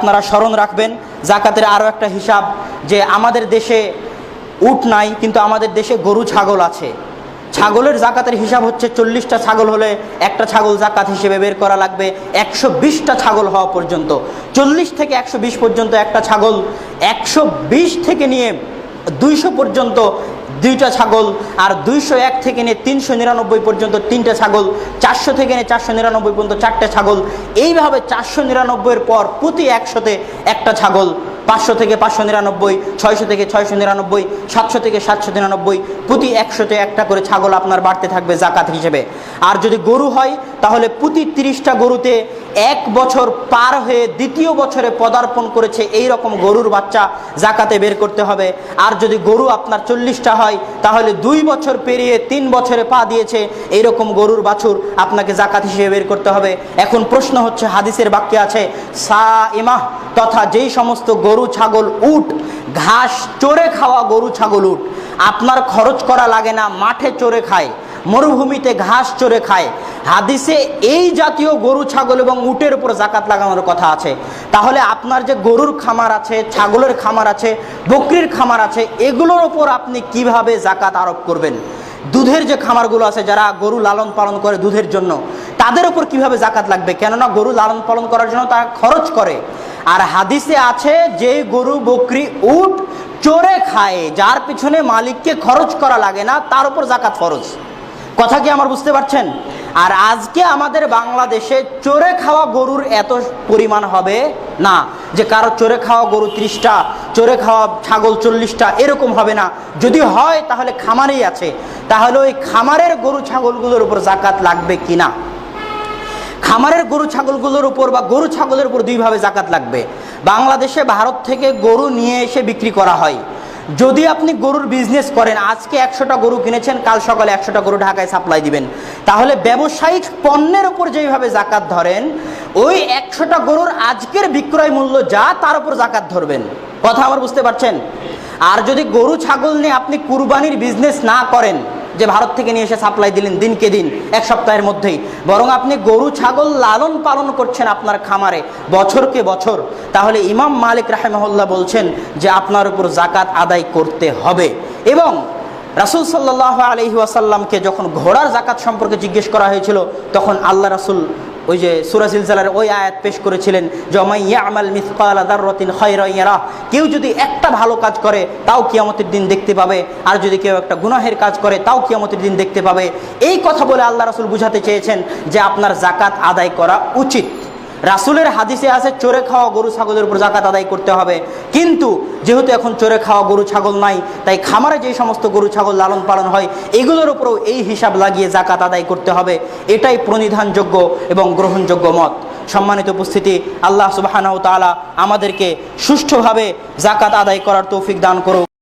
আপনারা স্মরণ রাখবেন, জাকাতের আরও একটা হিসাব যে আমাদের দেশে উট নাই, কিন্তু আমাদের দেশে গরু, ছাগল আছে। ছাগলের জাকাতের হিসাব হচ্ছে চল্লিশটা ছাগল হলে একটা ছাগল জাকাত হিসেবে বের করা লাগবে, একশো বিশটা ছাগল হওয়া পর্যন্ত। চল্লিশ থেকে একশো বিশ পর্যন্ত একটা ছাগল একশো বিশ থেকে নিয়ে দুইশো পর্যন্ত দুইটা ছাগল আর দুইশো এক থেকে নিয়ে তিনশো নিরানব্বই পর্যন্ত তিনটা ছাগল, চারশো থেকে নিয়ে চারশো নিরানব্বই পর্যন্ত চারটে ছাগল। এইভাবে চারশো নিরানব্বইয়ের পর প্রতি একশোতে একটা ছাগল, পাঁচশো থেকে পাঁচশো নিরানব্বই, ছয়শো থেকে ছয়শো নিরানব্বই, সাতশো থেকে সাতশো নিরানব্বই, প্রতি একশোতে একটা করে ছাগল আপনার বাড়তে থাকবে জাকাত হিসেবে। আর যদি গরু হয় তাহলে প্রতি তিরিশটা গরুতে এক বছর পার হয়ে দ্বিতীয় বছরে পদার্পণ করেছে এই রকম গরুর বাচ্চা জাকাতে বের করতে হবে। আর যদি গরু আপনার চল্লিশটা হয়, তাহলে দুই বছর পেরিয়ে তিন বছরে পা দিয়েছে এইরকম গরুর বাছুর আপনাকে জাকাত হিসেবে বের করতে হবে। এখন প্রশ্ন হচ্ছে, হাদিসের বাক্যে আছে সা ইমাহ তথা যেই সমস্ত গরু, ছাগল, উট, ঘাস চড়ে খাওয়া গরু, ছাগল, উট, আপনার খরচ করা লাগে না, মাঠে চড়ে খায়, মরুভূমিতে ঘাস চড়ে খায়। হাদিসে এই জাতীয় গরু, ছাগল এবং উটের উপর জাকাত লাগানোর কথা আছে। তাহলে আপনার যে গরুর খামার আছে, ছাগলের খামার আছে, বকরির খামার আছে, এগুলোর ওপর আপনি কীভাবে জাকাত আরোপ করবেন? দুধের যে খামারগুলো আছে, যারা গরু লালন পালন করে দুধের জন্য, তাদের উপর কীভাবে জাকাত লাগবে? কেননা গরু লালন পালন করার জন্য তারা খরচ করে। আর হাদিসে আছে, যে গরু, বকরি, উট চড়ে খায়, যার পিছনে মালিককে খরচ করা লাগে না, তার উপর জাকাত ফরজ। কথা কি আমার বুঝতে পারছেন? আর আজকে আমাদের বাংলাদেশে চোরে খাওয়া গরুর এত পরিমাণ হবে? না, যে কারও চোরে খাওয়া গরু ত্রিশটা, চোরে খাওয়া ছাগল চল্লিশটা, এরকম হবে না। যদি হয়, তাহলে খামারেই আছে। তাহলে ওই খামারের গরু ছাগলগুলোর উপর জাকাত লাগবে কি না? খামারের গরু ছাগলগুলোর উপর বা গরু ছাগলের উপর দুইভাবে জাকাত লাগবে। বাংলাদেশে, ভারত থেকে গরু নিয়ে এসে বিক্রি করা হয়। যদি আপনি গরুর বিজনেস করেন, আজকে একশোটা গরু কিনেছেন, কাল সকালে একশোটা গরু ঢাকায় সাপ্লাই দিবেন। তাহলে ব্যবসায়িক পণ্যের উপর যেভাবে জাকাত ধরেন, ওই একশোটা গরুর আজকের বিক্রয় মূল্য যা, তার উপর জাকাত ধরবেন। কথা আমার বুঝতে পারছেন? আর যদি গরু, ছাগল নিয়ে আপনি কুরবানির বিজনেস না করেন যে ভারত থেকে নিয়ে এসে সাপ্লাই দিলেন দিনকে দিন, এক সপ্তাহের মধ্যেই। বরং আপনি গরু, ছাগল লালন পালন করছেন আপনার খামারে বছরকে বছর। তাহলে ইমাম মালিক রাহেমহল্লা বলছেন যে আপনার উপর জাকাত আদায় করতে হবে। এবং রাসুল সাল্লাহ আলহি যখন ঘোড়ার জাকাত সম্পর্কে জিজ্ঞেস করা হয়েছিল, তখন আল্লাহ রাসুল ওই যে সুরাজিলজালার ওই আয়াত পেশ করেছিলেন জমাইয়া আমাল মিসকাল আদারতিন খয়রা কেউ যদি একটা ভালো কাজ করে, তাও কিয়ামতের দিন দেখতে পাবে। আর যদি কেউ একটা গুনাহের কাজ করে, তাও কিয়ামতের দিন দেখতে পাবে। এই কথা বলে আল্লাহ রাসুল বুঝাতে চেয়েছেন যে, আপনার জাকাত আদায় করা উচিত। রাসুলের হাদিসে আছে, চোরে খাওয়া গরু, ছাগলের উপর জাকাত আদায় করতে হবে। কিন্তু যেহেতু এখন চোরে খাওয়া গরু, ছাগল নাই, তাই খামারে যে সমস্ত গরু, ছাগল লালন পালন হয়, এগুলোর উপরেও এই হিসাব লাগিয়ে জাকাত আদায় করতে হবে। এটাই প্রণিধানযোগ্য এবং গ্রহণযোগ্য মত। সম্মানিত উপস্থিতি, আল্লাহ সুবাহানাউ তাআলা আমাদেরকে সুষ্ঠুভাবে জাকাত আদায় করার তৌফিক দান করুক।